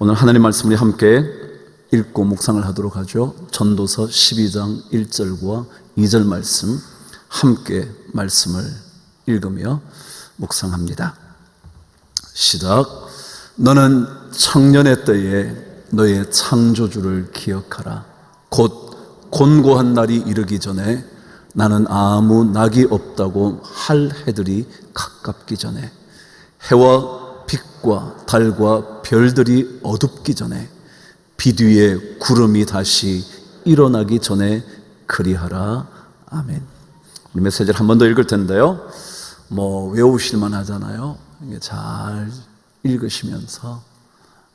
오늘 하나님 말씀을 함께 읽고 묵상을 하도록 하죠. 전도서 12장 1절과 2절 말씀 함께 말씀을 읽으며 묵상합니다. 시작. 너는 청년의 때에 너의 창조주를 기억하라. 곧 곤고한 날이 이르기 전에 나는 아무 낙이 없다고 할 해들이 가깝기 전에 해와 빛과 달과 별들이 어둡기 전에 비 뒤에 구름이 다시 일어나기 전에 그리하라. 아멘. 우리 메시지를 한 번 더 읽을 텐데요. 뭐 외우실만 하잖아요. 잘 읽으시면서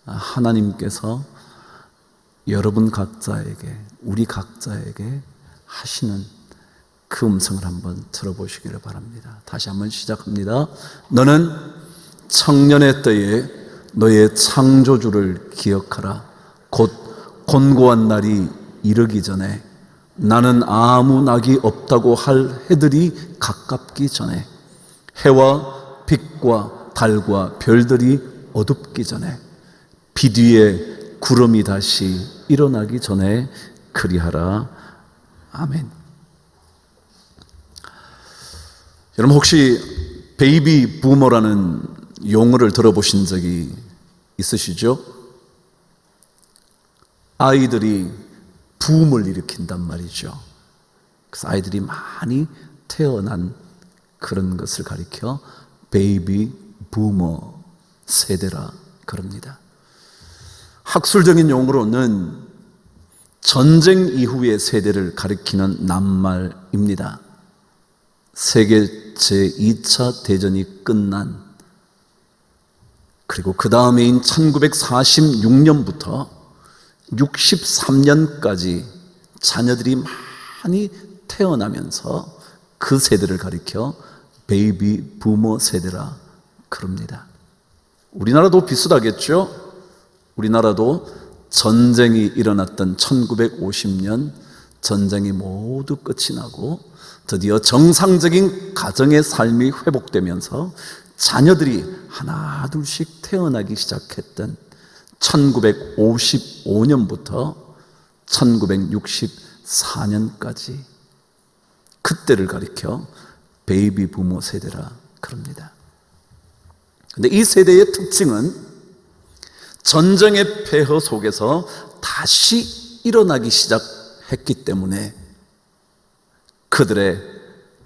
하나님께서 여러분 각자에게 우리 각자에게 하시는 그 음성을 한번 들어보시기를 바랍니다. 다시 한번 시작합니다. 너는 청년의 때에 너의 창조주를 기억하라. 곧 곤고한 날이 이르기 전에 나는 아무 낙이 없다고 할 해들이 가깝기 전에 해와 빛과 달과 별들이 어둡기 전에 비 뒤에 구름이 다시 일어나기 전에 그리하라. 아멘. 여러분 혹시 베이비 부머라는 용어를 들어보신 적이 있으시죠? 아이들이 붐을 일으킨단 말이죠. 그래서 아이들이 많이 태어난 그런 것을 가리켜 베이비 부머 세대라 그럽니다. 학술적인 용어로는 전쟁 이후의 세대를 가리키는 낱말입니다. 세계 제2차 대전이 끝난 그리고 그 다음해인 1946년부터 63년까지 자녀들이 많이 태어나면서 그 세대를 가리켜 베이비 부모 세대라 그럽니다. 우리나라도 비슷하겠죠? 우리나라도 전쟁이 일어났던 1950년 전쟁이 모두 끝이 나고 드디어 정상적인 가정의 삶이 회복되면서 자녀들이 하나 둘씩 태어나기 시작했던 1955년부터 1964년까지 그때를 가리켜 베이비 부모 세대라 그럽니다. 근데 이 세대의 특징은 전쟁의 폐허 속에서 다시 일어나기 시작했기 때문에 그들의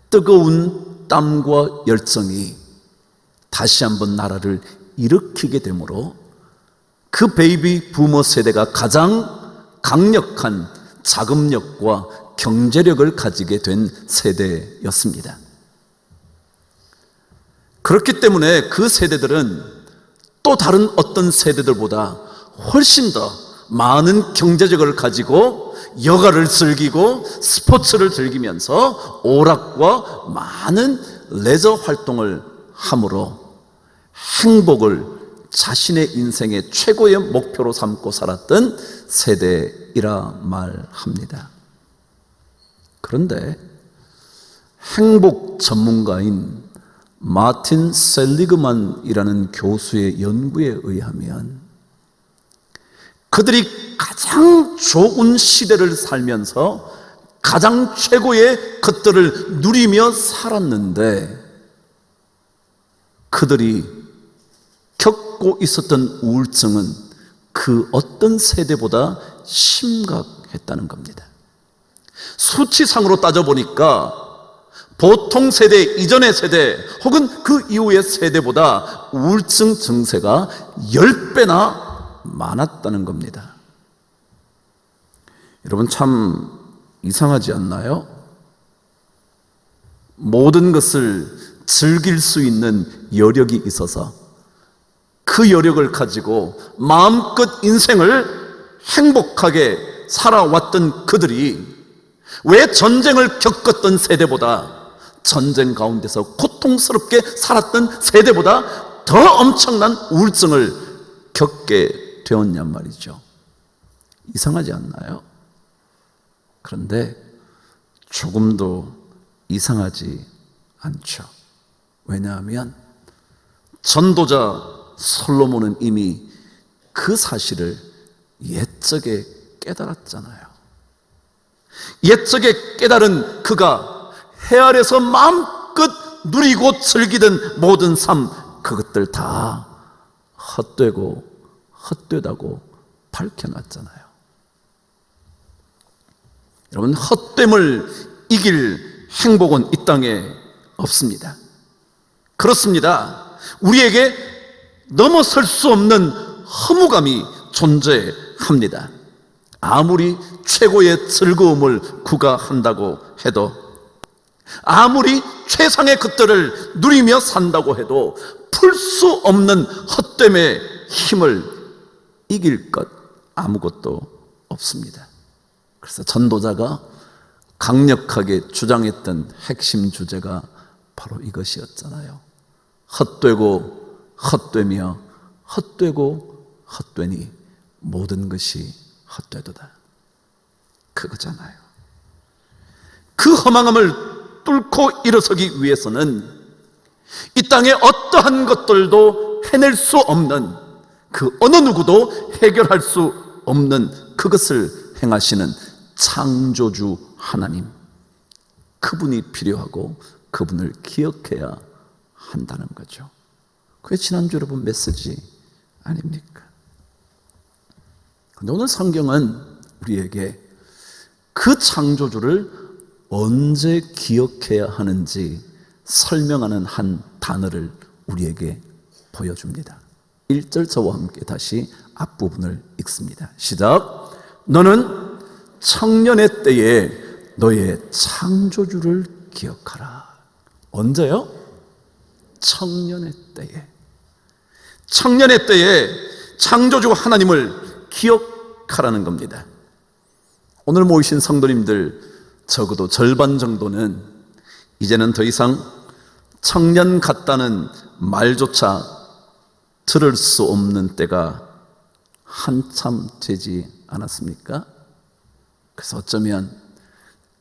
뜨거운 땀과 열정이 다시 한번 나라를 일으키게 되므로 그 베이비 부모 세대가 가장 강력한 자금력과 경제력을 가지게 된 세대였습니다. 그렇기 때문에 그 세대들은 또 다른 어떤 세대들보다 훨씬 더 많은 경제력을 가지고 여가를 즐기고 스포츠를 즐기면서 오락과 많은 레저 활동을 함으로 행복을 자신의 인생의 최고의 목표로 삼고 살았던 세대이라 말합니다. 그런데 행복 전문가인 마틴 셀리그만이라는 교수의 연구에 의하면 그들이 가장 좋은 시대를 살면서 가장 최고의 것들을 누리며 살았는데 그들이 겪고 있었던 우울증은 그 어떤 세대보다 심각했다는 겁니다. 수치상으로 따져보니까 보통 세대 이전의 세대 혹은 그 이후의 세대보다 우울증 증세가 10배나 많았다는 겁니다. 여러분 참 이상하지 않나요? 모든 것을 즐길 수 있는 여력이 있어서 그 여력을 가지고 마음껏 인생을 행복하게 살아왔던 그들이 왜 전쟁을 겪었던 세대보다 전쟁 가운데서 고통스럽게 살았던 세대보다 더 엄청난 우울증을 겪게 되었냔 말이죠. 이상하지 않나요? 그런데 조금도 이상하지 않죠. 왜냐하면 전도자 솔로몬은 이미 그 사실을 옛적에 깨달았잖아요. 옛적에 깨달은 그가 해 아래서 마음껏 누리고 즐기던 모든 삶, 그것들 다 헛되고 헛되다고 밝혀놨잖아요. 여러분, 헛됨을 이길 행복은 이 땅에 없습니다. 그렇습니다. 우리에게 넘어설 수 없는 허무감이 존재합니다. 아무리 최고의 즐거움을 구가한다고 해도 아무리 최상의 것들을 누리며 산다고 해도 풀 수 없는 헛됨의 힘을 이길 것 아무것도 없습니다. 그래서 전도자가 강력하게 주장했던 핵심 주제가 바로 이것이었잖아요. 헛되고 헛되며 헛되고 헛되니 모든 것이 헛되도다. 그거잖아요. 그 허망함을 뚫고 일어서기 위해서는 이 땅에 어떠한 것들도 해낼 수 없는 그 어느 누구도 해결할 수 없는 그것을 행하시는 창조주 하나님. 그분이 필요하고 그분을 기억해야 한다는 거죠. 그게 지난주 여러분 메시지 아닙니까? 근데 오늘 성경은 우리에게 그 창조주를 언제 기억해야 하는지 설명하는 한 단어를 우리에게 보여줍니다. 1절 저와 함께 다시 앞부분을 읽습니다. 시작. 너는 청년의 때에 너의 창조주를 기억하라. 언제요? 청년의 때에. 청년의 때에 창조주 하나님을 기억하라는 겁니다. 오늘 모이신 성도님들 적어도 절반 정도는 이제는 더 이상 청년 같다는 말조차 들을 수 없는 때가 한참 되지 않았습니까? 그래서 어쩌면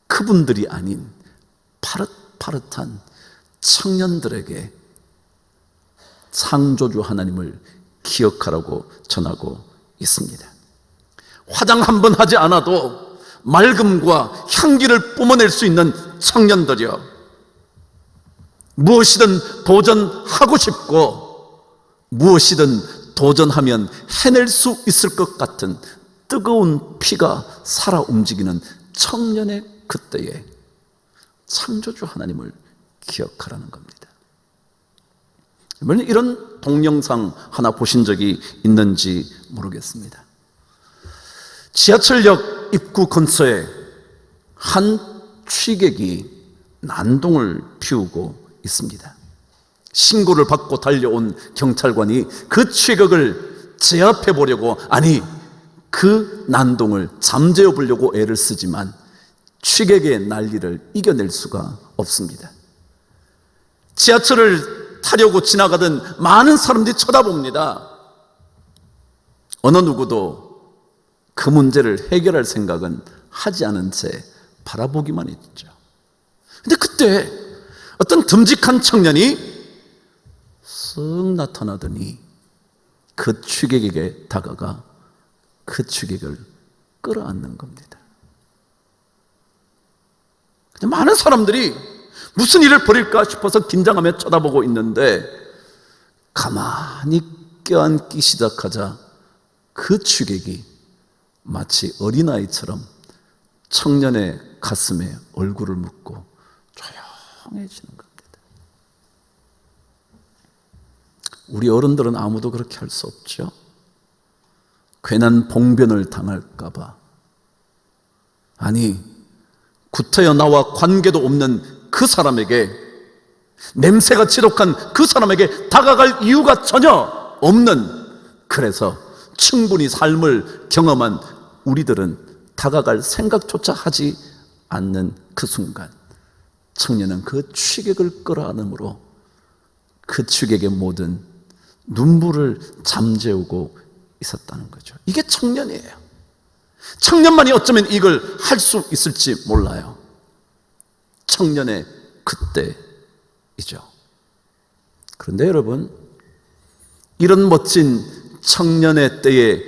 그분들이 아닌 파릇파릇한 청년들에게 창조주 하나님을 기억하라고 전하고 있습니다. 화장 한 번 하지 않아도 맑음과 향기를 뿜어낼 수 있는 청년들이여. 무엇이든 도전하고 싶고 무엇이든 도전하면 해낼 수 있을 것 같은 뜨거운 피가 살아 움직이는 청년의 그때에 창조주 하나님을 기억하라는 겁니다. 여러분 이런 동영상 하나 보신 적이 있는지 모르겠습니다. 지하철역 입구 근처에 한 취객이 난동을 피우고 있습니다. 신고를 받고 달려온 경찰관이 그 취객을 제압해 보려고 아니 그 난동을 잠재워 보려고 애를 쓰지만 취객의 난리를 이겨낼 수가 없습니다. 지하철을 타려고 지나가던 많은 사람들이 쳐다봅니다. 어느 누구도 그 문제를 해결할 생각은 하지 않은 채 바라보기만 했죠. 근데 그때 어떤 듬직한 청년이 쓱 나타나더니 그 취객에게 다가가 그 취객을 끌어안는 겁니다. 많은 사람들이 무슨 일을 벌일까 싶어서 긴장하며 쳐다보고 있는데 가만히 껴안기 시작하자 그 취객이 마치 어린아이처럼 청년의 가슴에 얼굴을 묻고 조용해지는 겁니다. 우리 어른들은 아무도 그렇게 할 수 없죠. 괜한 봉변을 당할까봐. 아니, 구태여 나와 관계도 없는 그 사람에게 냄새가 지독한 그 사람에게 다가갈 이유가 전혀 없는 그래서 충분히 삶을 경험한 우리들은 다가갈 생각조차 하지 않는 그 순간 청년은 그 취객을 끌어안음으로 그 취객의 모든 눈물을 잠재우고 있었다는 거죠. 이게 청년이에요. 청년만이 어쩌면 이걸 할 수 있을지 몰라요. 청년의 그때이죠. 그런데 여러분, 이런 멋진 청년의 때에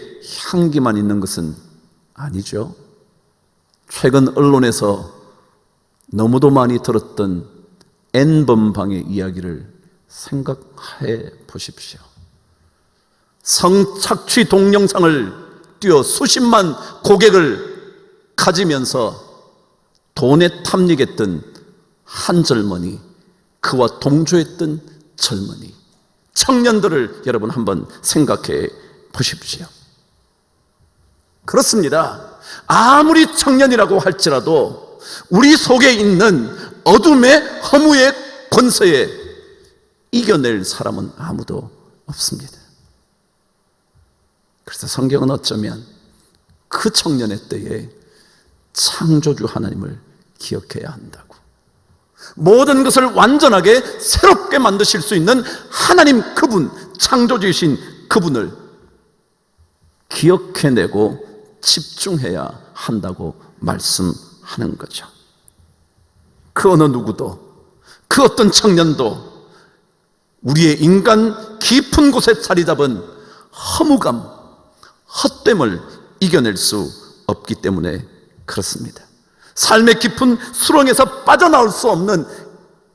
향기만 있는 것은 아니죠. 최근 언론에서 너무도 많이 들었던 N번방의 이야기를 생각해 보십시오. 성착취 동영상을 띄워 수십만 고객을 가지면서 돈에 탐닉했던 한 젊은이, 그와 동조했던 젊은이, 청년들을 여러분 한번 생각해 보십시오. 그렇습니다. 아무리 청년이라고 할지라도 우리 속에 있는 어둠의 허무의 권세에 이겨낼 사람은 아무도 없습니다. 그래서 성경은 어쩌면 그 청년의 때에 창조주 하나님을 기억해야 한다고. 모든 것을 완전하게 새롭게 만드실 수 있는 하나님 그분, 창조주이신 그분을 기억해내고 집중해야 한다고 말씀하는 거죠. 그 어느 누구도, 그 어떤 청년도 우리의 인간 깊은 곳에 자리 잡은 허무감, 헛됨을 이겨낼 수 없기 때문에 그렇습니다. 삶의 깊은 수렁에서 빠져나올 수 없는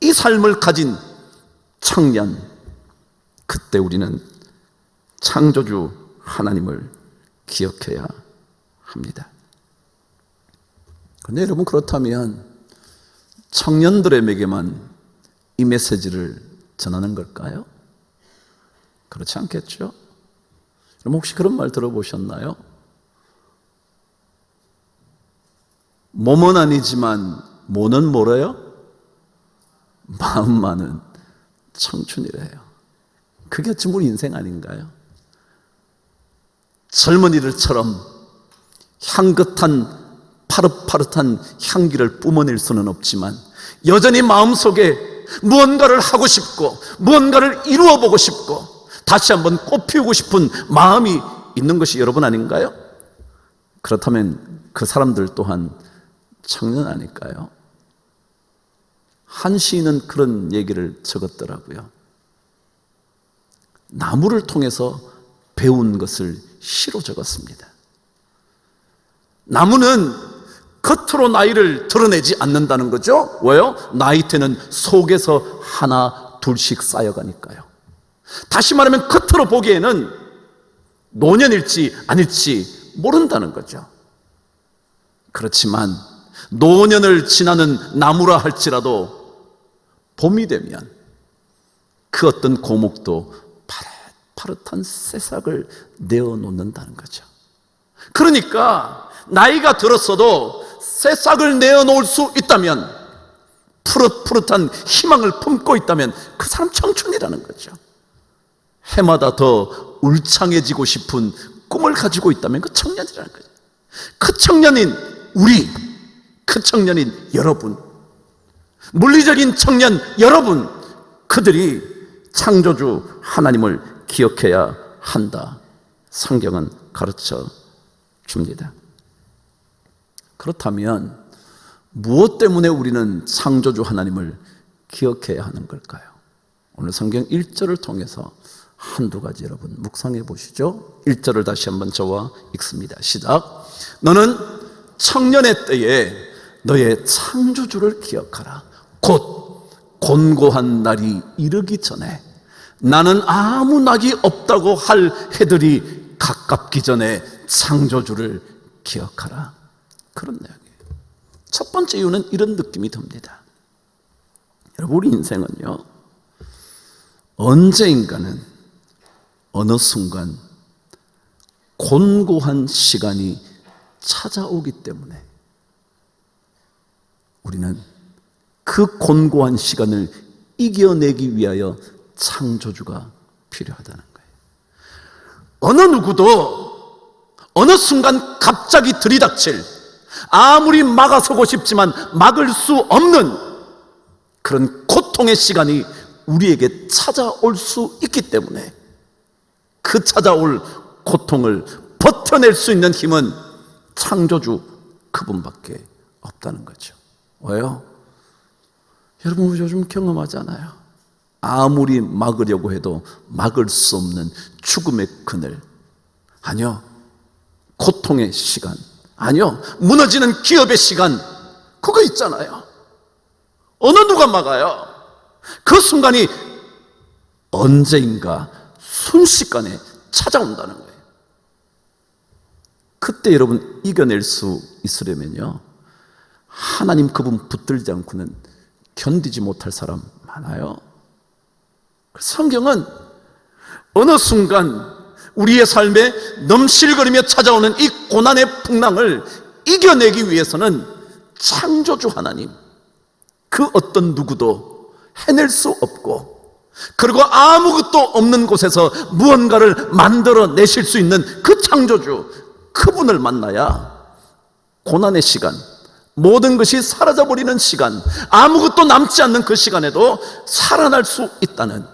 이 삶을 가진 청년, 그때 우리는 창조주 하나님을 기억해야 합니다. 그런데 여러분 그렇다면 청년들에게만 이 메시지를 전하는 걸까요? 그렇지 않겠죠? 여러분 혹시 그런 말 들어보셨나요? 몸은 아니지만 뭐는 뭐래요? 마음만은 청춘이래요. 그게 지금 우리 인생 아닌가요? 젊은이들처럼 향긋한 파릇파릇한 향기를 뿜어낼 수는 없지만 여전히 마음속에 무언가를 하고 싶고 무언가를 이루어 보고 싶고 다시 한번 꽃피우고 싶은 마음이 있는 것이 여러분 아닌가요? 그렇다면 그 사람들 또한 청년 아닐까요? 한 시인은 그런 얘기를 적었더라고요. 나무를 통해서 배운 것을 시로 적었습니다. 나무는 겉으로 나이를 드러내지 않는다는 거죠. 왜요? 나이테는 속에서 하나, 둘씩 쌓여가니까요. 다시 말하면 겉으로 보기에는 노년일지 아닐지 모른다는 거죠. 그렇지만 노년을 지나는 나무라 할지라도 봄이 되면 그 어떤 고목도 파릇파릇한 새싹을 내어놓는다는 거죠. 그러니까 나이가 들었어도 새싹을 내어놓을 수 있다면 푸릇푸릇한 희망을 품고 있다면 그 사람 청춘이라는 거죠. 해마다 더 울창해지고 싶은 꿈을 가지고 있다면 그 청년이라는 거죠. 그 청년인 우리, 그 청년인 여러분, 물리적인 청년 여러분, 그들이 창조주 하나님을 기억해야 한다. 성경은 가르쳐 줍니다. 그렇다면 무엇 때문에 우리는 창조주 하나님을 기억해야 하는 걸까요? 오늘 성경 1절을 통해서 한두 가지 여러분 묵상해 보시죠. 1절을 다시 한번 저와 읽습니다. 시작. 너는 청년의 때에 너의 창조주를 기억하라. 곧 곤고한 날이 이르기 전에 나는 아무 낙이 없다고 할 해들이 가깝기 전에 창조주를 기억하라. 그런 내용이에요. 첫 번째 이유는 이런 느낌이 듭니다. 여러분, 우리 인생은요, 언제인가는 어느 순간 곤고한 시간이 찾아오기 때문에 우리는 그 곤고한 시간을 이겨내기 위하여 창조주가 필요하다는 거예요. 어느 누구도 어느 순간 갑자기 들이닥칠 아무리 막아서고 싶지만 막을 수 없는 그런 고통의 시간이 우리에게 찾아올 수 있기 때문에 그 찾아올 고통을 버텨낼 수 있는 힘은 창조주 그분밖에 없다는 거죠. 왜요? 여러분 요즘 경험하잖아요. 아무리 막으려고 해도 막을 수 없는 죽음의 그늘. 아니요. 고통의 시간. 아니요. 무너지는 기업의 시간. 그거 있잖아요. 어느 누가 막아요? 그 순간이 언제인가 순식간에 찾아온다는 거예요. 그때 여러분 이겨낼 수 있으려면요. 하나님 그분 붙들지 않고는 견디지 못할 사람 많아요. 성경은 어느 순간 우리의 삶에 넘실거리며 찾아오는 이 고난의 풍랑을 이겨내기 위해서는 창조주 하나님, 그 어떤 누구도 해낼 수 없고, 그리고 아무것도 없는 곳에서 무언가를 만들어 내실 수 있는 그 창조주, 그분을 만나야 고난의 시간, 모든 것이 사라져버리는 시간, 아무것도 남지 않는 그 시간에도 살아날 수 있다는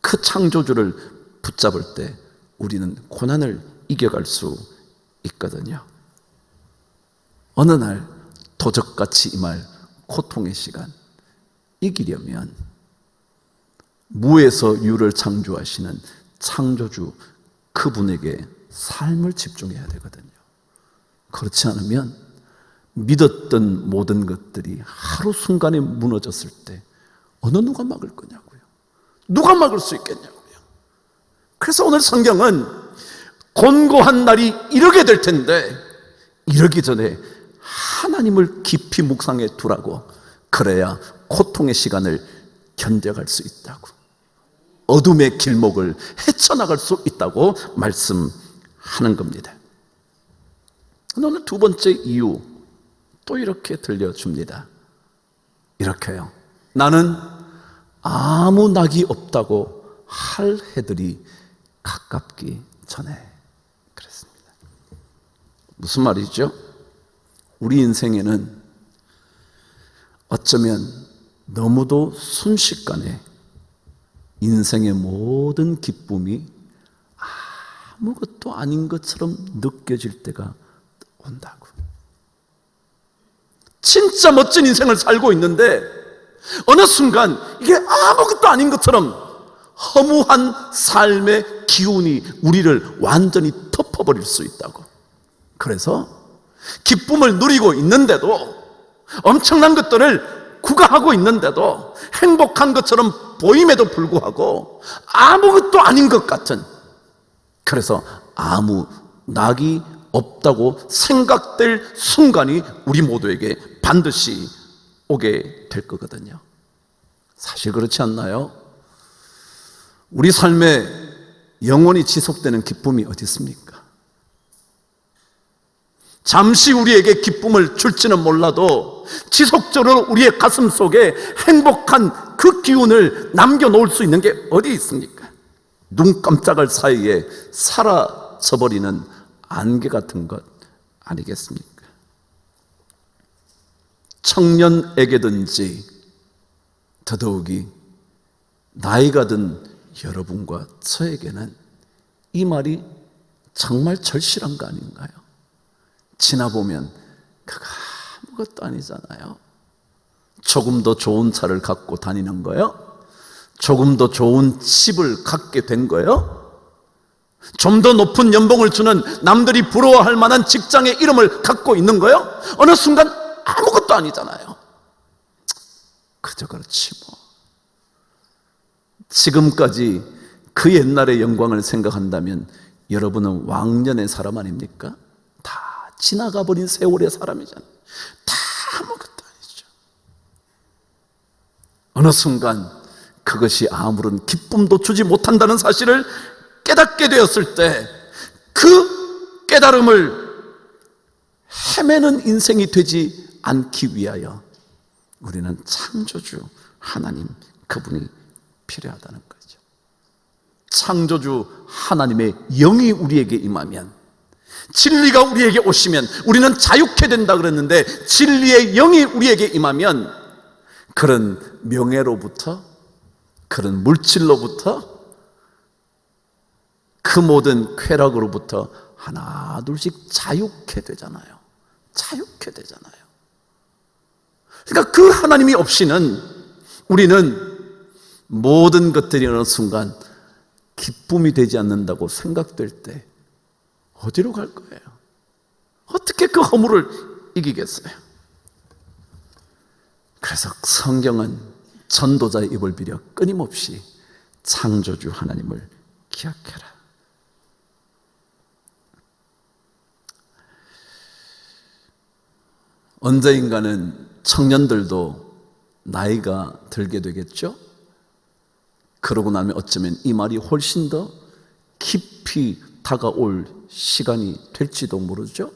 그 창조주를 붙잡을 때 우리는 고난을 이겨갈 수 있거든요. 어느 날 도적같이 임할 고통의 시간 이기려면 무에서 유를 창조하시는 창조주 그분에게 삶을 집중해야 되거든요. 그렇지 않으면 믿었던 모든 것들이 하루 순간에 무너졌을 때 어느 누가 막을 거냐고요. 누가 막을 수 있겠냐고요. 그래서 오늘 성경은 곤고한 날이 이르게 될 텐데 이르기 전에 하나님을 깊이 묵상해 두라고 그래야 고통의 시간을 견뎌갈 수 있다고 어둠의 길목을 헤쳐나갈 수 있다고 말씀하는 겁니다. 오늘 두 번째 이유 또 이렇게 들려줍니다. 이렇게요. 나는 아무 낙이 없다고 할 해들이 가깝기 전에 그랬습니다. 무슨 말이죠? 우리 인생에는 어쩌면 너무도 순식간에 인생의 모든 기쁨이 아무것도 아닌 것처럼 느껴질 때가 온다고. 진짜 멋진 인생을 살고 있는데 어느 순간 이게 아무것도 아닌 것처럼 허무한 삶의 기운이 우리를 완전히 덮어버릴 수 있다고. 그래서 기쁨을 누리고 있는데도 엄청난 것들을 구가하고 있는데도 행복한 것처럼 보임에도 불구하고 아무것도 아닌 것 같은 그래서 아무 낙이 없다고 생각될 순간이 우리 모두에게 반드시 오게 될 거거든요. 사실 그렇지 않나요? 우리 삶에 영원히 지속되는 기쁨이 어디 있습니까? 잠시 우리에게 기쁨을 줄지는 몰라도 지속적으로 우리의 가슴 속에 행복한 그 기운을 남겨놓을 수 있는 게 어디 있습니까? 눈 깜짝할 사이에 사라져버리는 안개 같은 것 아니겠습니까? 청년에게든지 더더욱이 나이가 든 여러분과 저에게는 이 말이 정말 절실한 거 아닌가요? 지나보면 그거 아무것도 아니잖아요. 조금 더 좋은 차를 갖고 다니는 거요? 조금 더 좋은 집을 갖게 된 거요? 좀 더 높은 연봉을 주는 남들이 부러워할 만한 직장의 이름을 갖고 있는 거요? 어느 순간 아무것도 아니잖아요. 그저 그렇지 뭐. 지금까지 그 옛날의 영광을 생각한다면 여러분은 왕년의 사람 아닙니까? 다 지나가 버린 세월의 사람이잖아요. 다 아무것도 아니죠. 어느 순간 그것이 아무런 기쁨도 주지 못한다는 사실을 깨닫게 되었을 때 그 깨달음을 헤매는 인생이 되지 않기 위하여 우리는 창조주 하나님 그분이 필요하다는 거죠. 창조주 하나님의 영이 우리에게 임하면 진리가 우리에게 오시면 우리는 자유케 된다 그랬는데 진리의 영이 우리에게 임하면 그런 명예로부터 그런 물질로부터 그 모든 쾌락으로부터 하나 둘씩 자유케 되잖아요. 자유케 되잖아요. 그러니까 그 하나님이 없이는 우리는 모든 것들이 어느 순간 기쁨이 되지 않는다고 생각될 때 어디로 갈 거예요? 어떻게 그 허물을 이기겠어요? 그래서 성경은 전도자의 입을 빌려 끊임없이 창조주 하나님을 기억해라. 언제인가는 청년들도 나이가 들게 되겠죠? 그러고 나면 어쩌면 이 말이 훨씬 더 깊이 다가올 시간이 될지도 모르죠?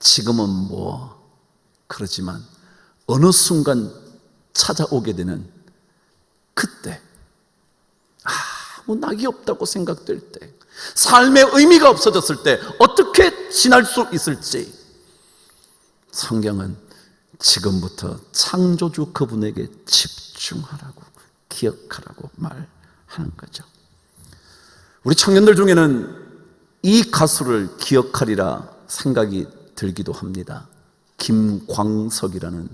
지금은 뭐, 그러지만 어느 순간 찾아오게 되는 그때, 아무 낙이 없다고 생각될 때, 삶의 의미가 없어졌을 때, 어떻게 지날 수 있을지, 성경은 지금부터 창조주 그분에게 집중하라고, 기억하라고 말하는 거죠. 우리 청년들 중에는 이 가수를 기억하리라 생각이 들기도 합니다. 김광석이라는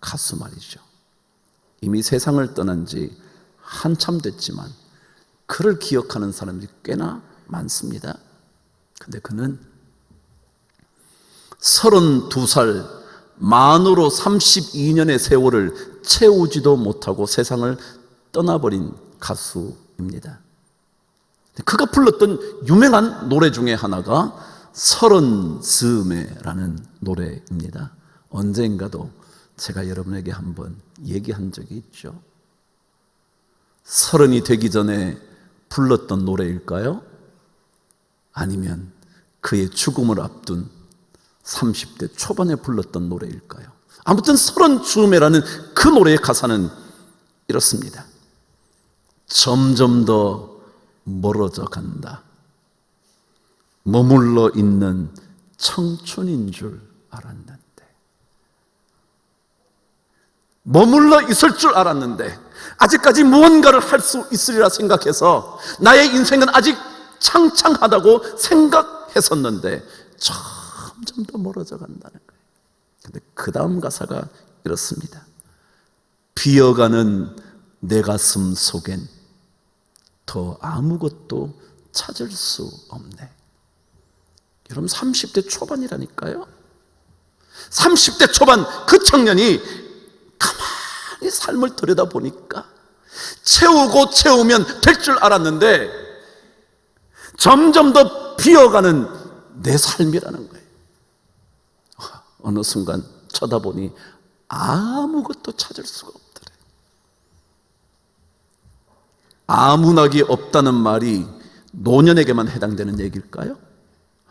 가수 말이죠. 이미 세상을 떠난 지 한참 됐지만 그를 기억하는 사람들이 꽤나 많습니다. 근데 그는 32살 만으로 32년의 세월을 채우지도 못하고 세상을 떠나버린 가수입니다. 그가 불렀던 유명한 노래 중에 하나가 서른 즈음에라는 노래입니다. 언젠가도 제가 여러분에게 한번 얘기한 적이 있죠. 서른이 되기 전에 불렀던 노래일까요? 아니면 그의 죽음을 앞둔 30대 초반에 불렀던 노래일까요? 아무튼 서른 즈음에라는 그 노래의 가사는 이렇습니다. 점점 더 멀어져 간다. 머물러 있는 청춘인 줄 알았는데. 머물러 있을 줄 알았는데, 아직까지 무언가를 할 수 있으리라 생각해서 나의 인생은 아직 창창하다고 생각했었는데, 점점 더 멀어져 간다는 거예요. 근데 그 다음 가사가 이렇습니다. 비어가는 내 가슴 속엔 더 아무것도 찾을 수 없네. 여러분 30대 초반이라니까요. 30대 초반 그 청년이 가만히 삶을 들여다보니까 채우고 채우면 될 줄 알았는데 점점 더 비어가는 내 삶이라는 거예요. 어느 순간 쳐다보니 아무것도 찾을 수가 없더래. 아무나기 없다는 말이 노년에게만 해당되는 얘기일까요?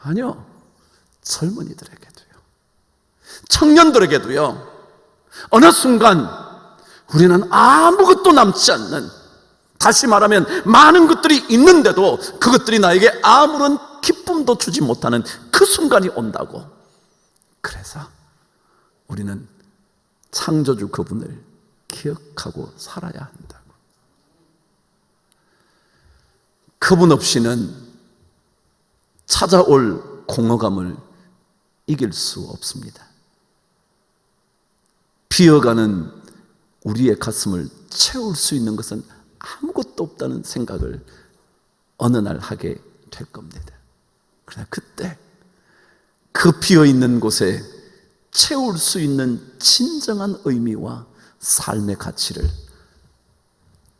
아니요. 젊은이들에게도요. 청년들에게도요. 어느 순간 우리는 아무것도 남지 않는 다시 말하면 많은 것들이 있는데도 그것들이 나에게 아무런 기쁨도 주지 못하는 그 순간이 온다고. 그래서 우리는 창조주 그분을 기억하고 살아야 한다고. 그분 없이는 찾아올 공허감을 이길 수 없습니다. 비어가는 우리의 가슴을 채울 수 있는 것은 아무것도 없다는 생각을 어느 날 하게 될 겁니다. 그러나 그때 그 비어 있는 곳에 채울 수 있는 진정한 의미와 삶의 가치를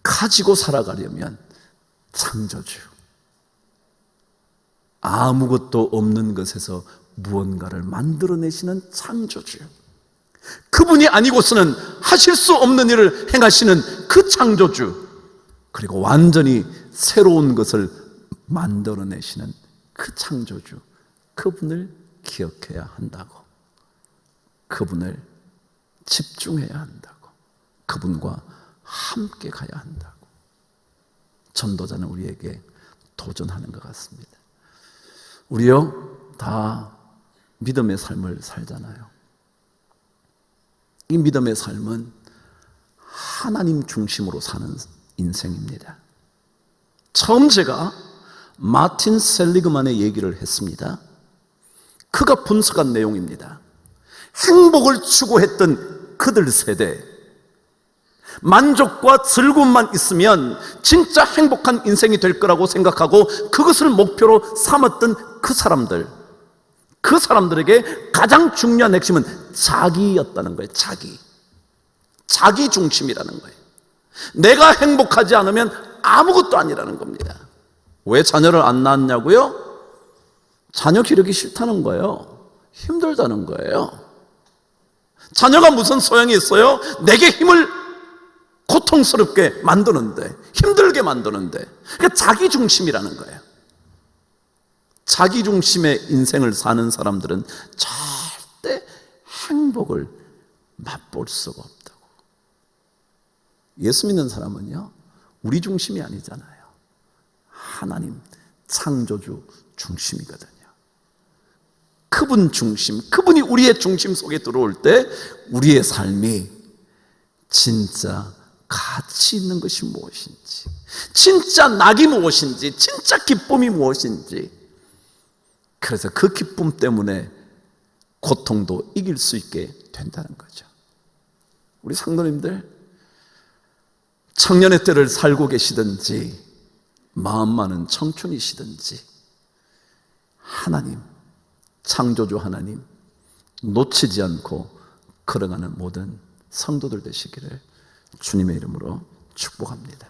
가지고 살아가려면 창조주. 아무것도 없는 것에서 무언가를 만들어내시는 창조주. 그분이 아니고서는 하실 수 없는 일을 행하시는 그 창조주. 그리고 완전히 새로운 것을 만들어내시는 그 창조주. 그분을 기억해야 한다고. 그분을 집중해야 한다고. 그분과 함께 가야 한다고. 전도자는 우리에게 도전하는 것 같습니다. 우리요, 다 믿음의 삶을 살잖아요. 이 믿음의 삶은 하나님 중심으로 사는 인생입니다. 처음 제가 마틴 셀리그만의 얘기를 했습니다. 그가 분석한 내용입니다. 행복을 추구했던 그들 세대, 만족과 즐거움만 있으면 진짜 행복한 인생이 될 거라고 생각하고 그것을 목표로 삼았던 그 사람들, 그 사람들에게 가장 중요한 핵심은 자기였다는 거예요. 자기. 자기 중심이라는 거예요. 내가 행복하지 않으면 아무것도 아니라는 겁니다. 왜 자녀를 안 낳았냐고요? 자녀 기르기 싫다는 거예요. 힘들다는 거예요. 자녀가 무슨 소용이 있어요? 내게 힘을 고통스럽게 만드는데, 힘들게 만드는데. 그러니까 자기 중심이라는 거예요. 자기 중심의 인생을 사는 사람들은 절대 행복을 맛볼 수가 없다고. 예수 믿는 사람은요, 우리 중심이 아니잖아요. 하나님, 창조주 중심이거든요. 그분 중심, 그분이 우리의 중심 속에 들어올 때 우리의 삶이 진짜 가치 있는 것이 무엇인지, 진짜 낙이 무엇인지, 진짜 기쁨이 무엇인지, 그래서 그 기쁨 때문에 고통도 이길 수 있게 된다는 거죠. 우리 상도님들, 청년의 때를 살고 계시든지, 마음 많은 청춘이시든지, 하나님, 창조주 하나님, 놓치지 않고 걸어가는 모든 성도들 되시기를 주님의 이름으로 축복합니다.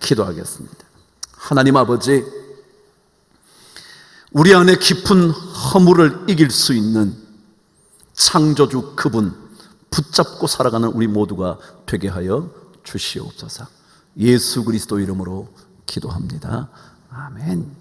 기도하겠습니다. 하나님 아버지, 우리 안에 깊은 허물을 이길 수 있는 창조주 그분 붙잡고 살아가는 우리 모두가 되게 하여 주시옵소서. 예수 그리스도 이름으로 기도합니다. 아멘.